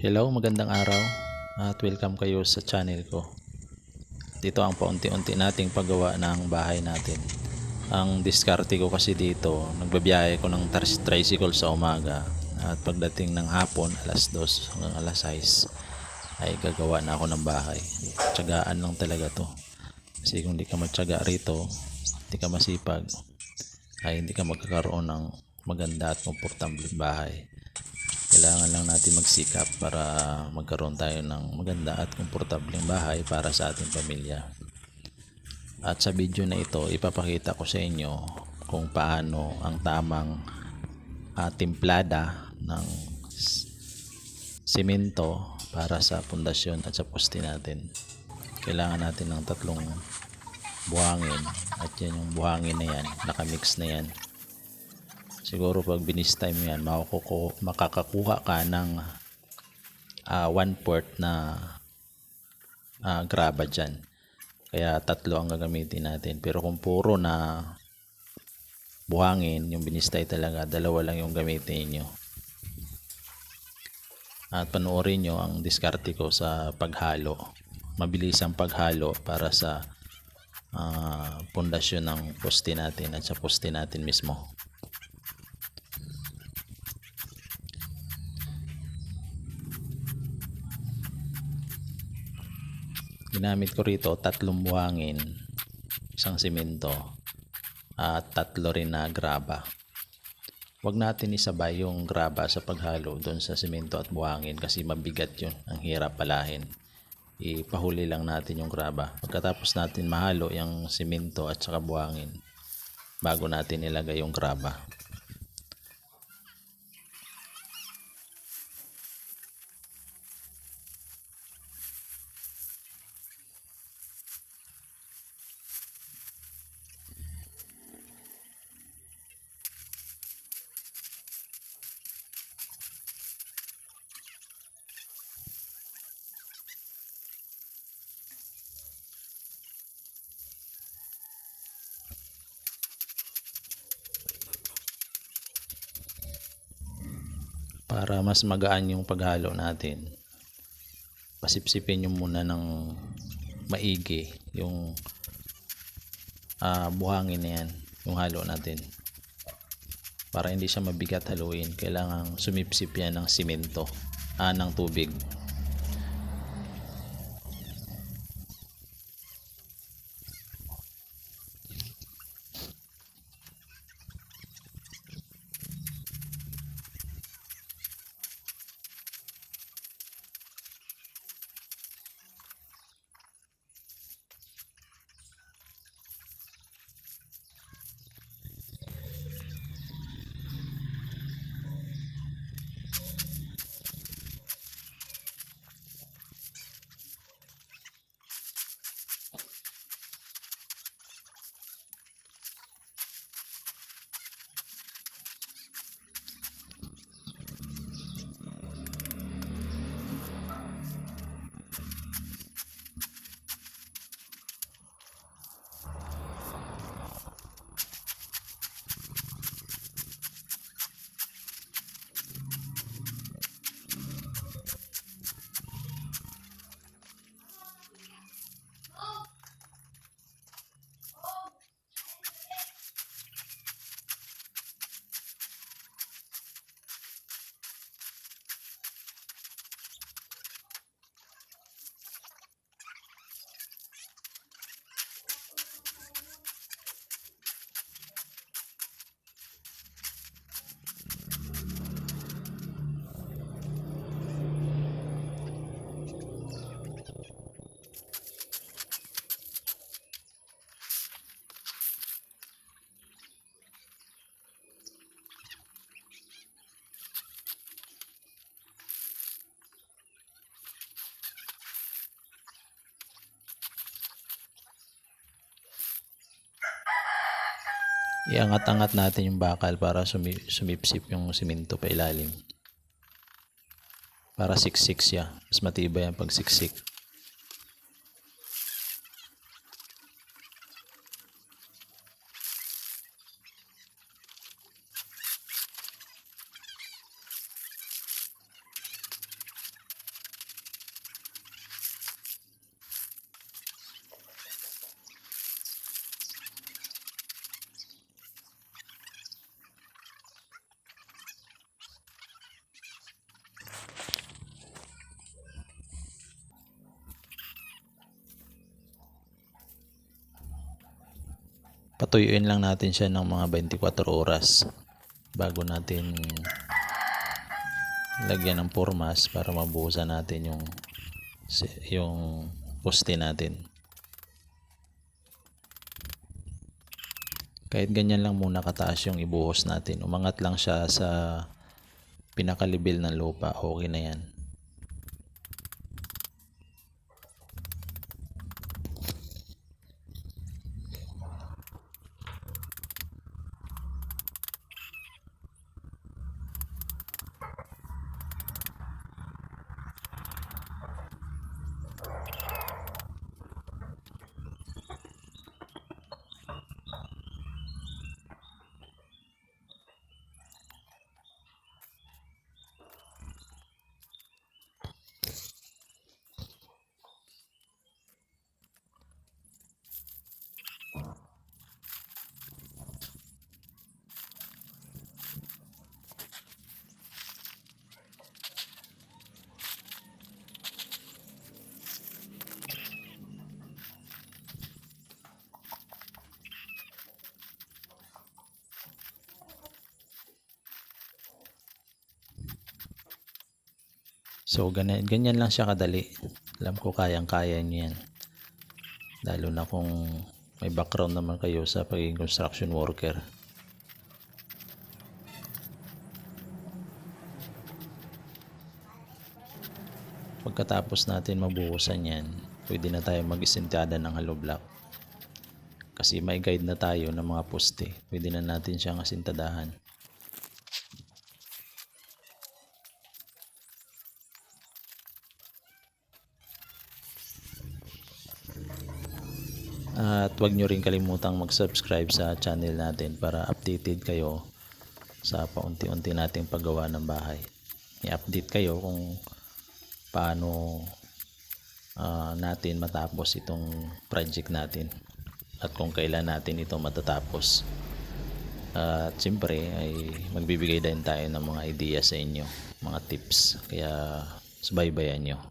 Hello, magandang araw at welcome kayo sa channel ko. Dito ang paunti-unti nating paggawa ng bahay natin. Ang diskarte ko kasi dito, nagbabiyahe ko ng tricycle sa umaga at pagdating ng hapon, alas 2 hanggang alas 6 ay gagawa na ako ng bahay. Tiyagaan lang talaga to. Kasi kung di ka matyaga rito, di ka masipag, ay hindi ka magkakaroon ng maganda at komportableng bahay kailangan lang natin magsikap para magkaroon tayo ng maganda at komportableng bahay para sa ating pamilya. At sa video na ito, ipapakita ko sa inyo kung paano ang tamang ah, timplada ng simento para sa pundasyon at sa poste natin. Kailangan natin ng tatlong buhangin at yan yung buhangin na yan, nakamix na yan siguro pag binistay mo yan makukuha, makakakuha ka ng ah, one port na ah, graba dyan. Kaya tatlo ang gagamitin natin. Pero kung puro na buhangin yung binistay talaga dalawa lang yung gamitin nyo. At panoorin nyo ang diskarte ko sa paghalo. Mabilis ang paghalo para sa ah, pundasyon ng poste natin at sa poste natin mismo ginamit ko rito tatlong buhangin isang simento at tatlo rin na graba Huwag natin isabay yung graba sa paghalo doon sa simento at buhangin kasi mabigat yun. Ang hirap palahin. Ipahuli lang natin yung graba. Pagkatapos natin mahalo yung simento at saka buhangin bago natin ilagay yung graba. Para mas magaan yung paghalo natin. Pasipsipin nyo muna ng maigi yung ah, buhangin na yan yung halo natin. Para hindi siya mabigat haluin kailangan sumipsip yan ng simento ah, ng tubig iangat-angat natin yung bakal para sumi- sumipsip yung simento pa ilalim. Para siksik siya. Mas matibay ang pag siksik patuyuin lang natin siya ng mga 24 oras bago natin lagyan ng formas para mabuhusan natin yung yung poste natin. Kahit ganyan lang muna kataas yung ibuhos natin. Umangat lang siya sa pinakalibil ng lupa. Okay na yan. So, ganyan, ganyan lang siya kadali. Alam ko kayang-kaya niyo yan. Lalo na kung may background naman kayo sa pagiging construction worker. Pagkatapos natin mabuhusan yan, pwede na tayo mag-isintada ng hollow block. Kasi may guide na tayo ng mga poste. Pwede na natin siyang asintadahan. At huwag nyo rin kalimutang mag-subscribe sa channel natin para updated kayo sa paunti-unti nating paggawa ng bahay. I-update kayo kung paano ah, natin matapos itong project natin at kung kailan natin ito matatapos. At siyempre ay magbibigay din tayo ng mga ideya sa inyo, mga tips. Kaya subaybayan nyo.